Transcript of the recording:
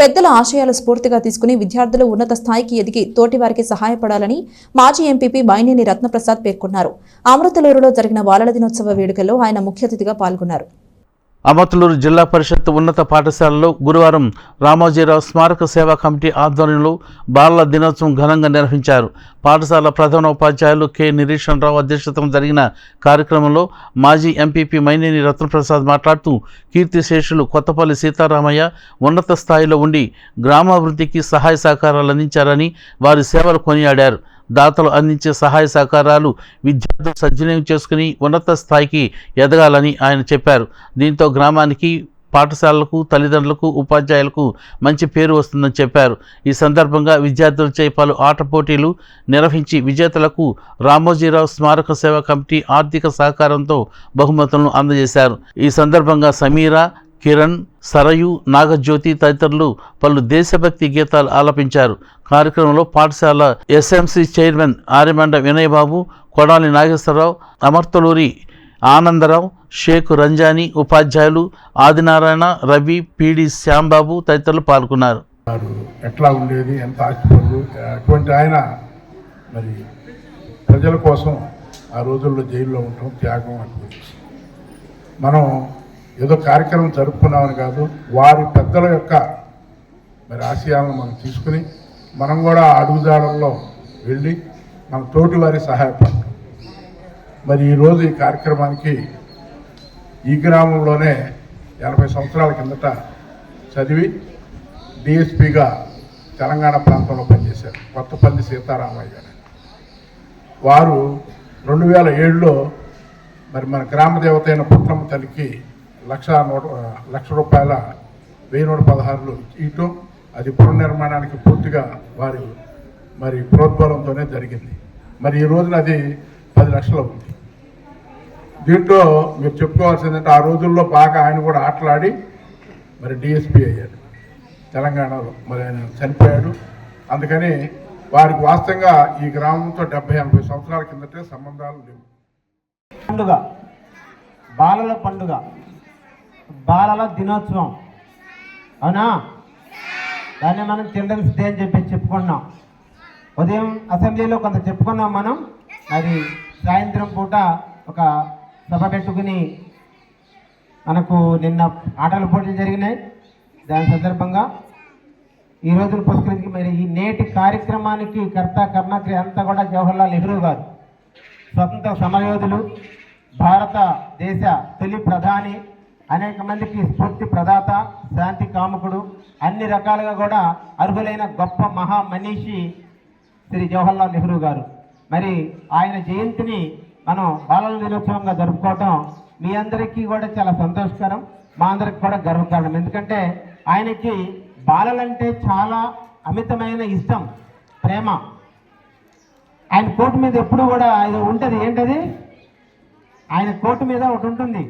పెద్దల ఆశయాలు స్ఫూర్తిగా తీసుకుని విద్యార్థులు ఉన్నత స్థాయికి ఎదిగి తోటివారికి సహాయపడాలని మాజీ ఎంపీపీ బైనేని రత్నప్రసాద్ పేర్కొన్నారు. అమృతలూరులో జరిగిన బాలల దినోత్సవ వేడుకల్లో ఆయన ముఖ్య అతిథిగా పాల్గొన్నారు. అమతులూరు జిల్లా పరిషత్ ఉన్నత పాఠశాలలో గురువారం రామోజీరావు స్మారక సేవా కమిటీ ఆధ్వర్యంలో బాలల దినోత్సవం ఘనంగా నిర్వహించారు. పాఠశాల ప్రధాన ఉపాధ్యాయులు కె నిరీక్షణరావు అధ్యక్షతన జరిగిన కార్యక్రమంలో మాజీ ఎంపీపీ మైనేని రత్నప్రసాద్ మాట్లాడుతూ కీర్తిశేషులు కొత్తపల్లి సీతారామయ్య ఉన్నత స్థాయిలో ఉండి గ్రామాభివృద్ధికి సహాయ సహకారాలు అందించారని వారి సేవలు కొనియాడారు. దాతలు అందించే సహాయ సహకారాలు విద్యార్థులు సద్వినియోగం చేసుకుని ఉన్నత స్థాయికి ఎదగాలని ఆయన చెప్పారు. దీంతో గ్రామానికి పాఠశాలలకు తల్లిదండ్రులకు ఉపాధ్యాయులకు మంచి పేరు వస్తుందని చెప్పారు. ఈ సందర్భంగా విద్యార్థులచే పలు ఆట పోటీలు నిర్వహించి విజేతలకు రామోజీరావు స్మారక సేవా కమిటీ ఆర్థిక సహకారంతో బహుమతులను అందజేశారు. ఈ సందర్భంగా సమీరా కిరణ్ సరయు నాగజ్యోతి తదితరులు పలు దేశభక్తి గీతాలు ఆలపించారు. కార్యక్రమంలో పాఠశాల ఎస్ఎంసి చైర్మన్ ఆర్యమండ వినయబాబు కొడాలి నాగేశ్వరరావు అమర్తలూరి ఆనందరావు షేక్ రంజానీ ఉపాధ్యాయులు ఆదినారాయణ రవి పిడి శ్యాంబాబు తదితరులు పాల్గొన్నారు. ఎట్లా ఉండేది ఎంత అటువంటి ఆయన మరి ప్రజల కోసం ఆ రోజుల్లో జైల్లో ఉండటం త్యాగం అటువంటి మనం ఏదో కార్యక్రమం జరుపుకున్నామని కాదు వారి పెద్దల యొక్క మరి ఆశయాలను మనం తీసుకుని మనం కూడా అడుగుజాడల్లో వెళ్ళి మన తోటి వారి సహాయపడతాం. మరి ఈరోజు ఈ కార్యక్రమానికి ఈ గ్రామంలోనే ఎనభై సంవత్సరాల కిందట చదివి డిఎస్పిగా తెలంగాణ ప్రాంతంలో పనిచేశారు కొత్తపల్లి సీతారామయ్య గారు. వారు రెండు వేల ఏడులో మరి మన గ్రామ దేవత అయిన పుట్టమ్మ తల్లికి లక్ష నూట లక్ష రూపాయల వెయ్యి నూట పదహారులు ఇవ్వటం అది పునర్నిర్మాణానికి పూర్తిగా వారి మరి ప్రోద్బలంతోనే జరిగింది. మరి ఈ రోజున అది పది లక్షలు ఉంది దీంట్లో మీరు చెప్పుకోవాల్సిందంటే ఆ రోజుల్లో బాగా ఆయన కూడా ఆటలాడి మరి డిఎస్పీ అయ్యాడు. తెలంగాణలో మరి ఆయన చనిపోయాడు. అందుకని వారికి వాస్తవంగా ఈ గ్రామంతో డెబ్బై ఎనభై సంవత్సరాల కిందటే సంబంధాలు లేవు. పండుగ బాలల పండుగ బాలల దినోత్సవం. అవునా? దాన్ని మనం చిల్డ్రన్స్ డే అని చెప్పి చెప్పుకున్నాం. ఉదయం అసెంబ్లీలో కొంత చెప్పుకున్నాం మనం. అది సాయంత్రం పూట ఒక సభ పెట్టుకుని మనకు నిన్న ఆటల పోటీలు జరిగినాయి. దాని సందర్భంగా ఈ రోజును పురస్కరించి మరి ఈ నేటి కార్యక్రమానికి కర్త కర్ణాక్రి అంతా కూడా జవహర్లాల్ నెహ్రూ గారు. స్వతంత్ర సమయోధులు భారతదేశ తొలి ప్రధాని అనేక మందికి స్ఫూర్తి ప్రదాత శాంతి కాముకుడు అన్ని రకాలుగా కూడా అర్హులైన గొప్ప మహా మనీషి శ్రీ జవహర్లాల్ నెహ్రూ గారు. మరి ఆయన జయంతిని మనం బాలల దినోత్సవంగా జరుపుకోవటం మీ అందరికీ కూడా చాలా సంతోషకరం మా అందరికి కూడా గర్వకారణం. ఎందుకంటే ఆయనకి బాలలంటే చాలా అమితమైన ఇష్టం ప్రేమ. ఆయన కోటు మీద ఎప్పుడు కూడా ఇది ఉంటుంది ఏంటది? ఆయన కోటు మీద ఒకటి ఉంటుంది.